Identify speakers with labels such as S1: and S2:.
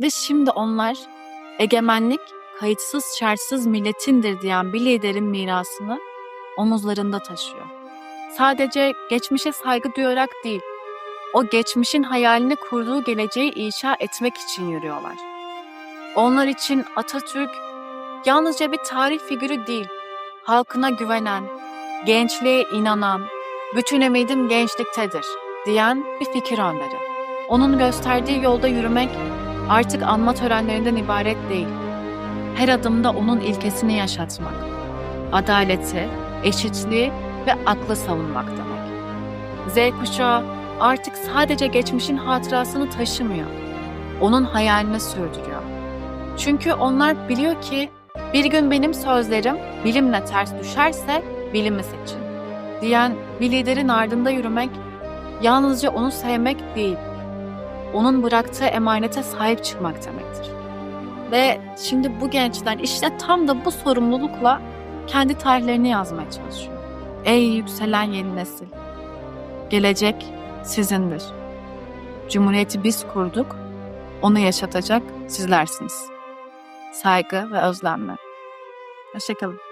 S1: Ve şimdi onlar egemenlik kayıtsız şartsız milletindir diyen bir liderin mirasını omuzlarında taşıyor. Sadece geçmişe saygı duyarak değil, o geçmişin hayalini kurduğu geleceği inşa etmek için yürüyorlar. Onlar için Atatürk yalnızca bir tarih figürü değil, halkına güvenen, gençliğe inanan, bütün ümidim gençliktedir diyen bir fikir önderi. Onun gösterdiği yolda yürümek artık anma törenlerinden ibaret değil. Her adımda onun ilkesini yaşatmak. Adaleti, eşitliği ve aklı savunmak demek. Z kuşağı artık sadece geçmişin hatırasını taşımıyor. Onun hayalini sürdürüyor. Çünkü onlar biliyor ki bir gün benim sözlerim bilimle ters düşerse bilimi seçin diyen bir liderin ardında yürümek yalnızca onu sevmek değil, onun bıraktığı emanete sahip çıkmak demektir. Ve şimdi bu gençler işte tam da bu sorumlulukla kendi tarihlerini yazmaya çalışıyor. Ey yükselen yeni nesil, gelecek sizindir. Cumhuriyeti biz kurduk, onu yaşatacak sizlersiniz. Saygı ve özlemle. Hoşçakalın.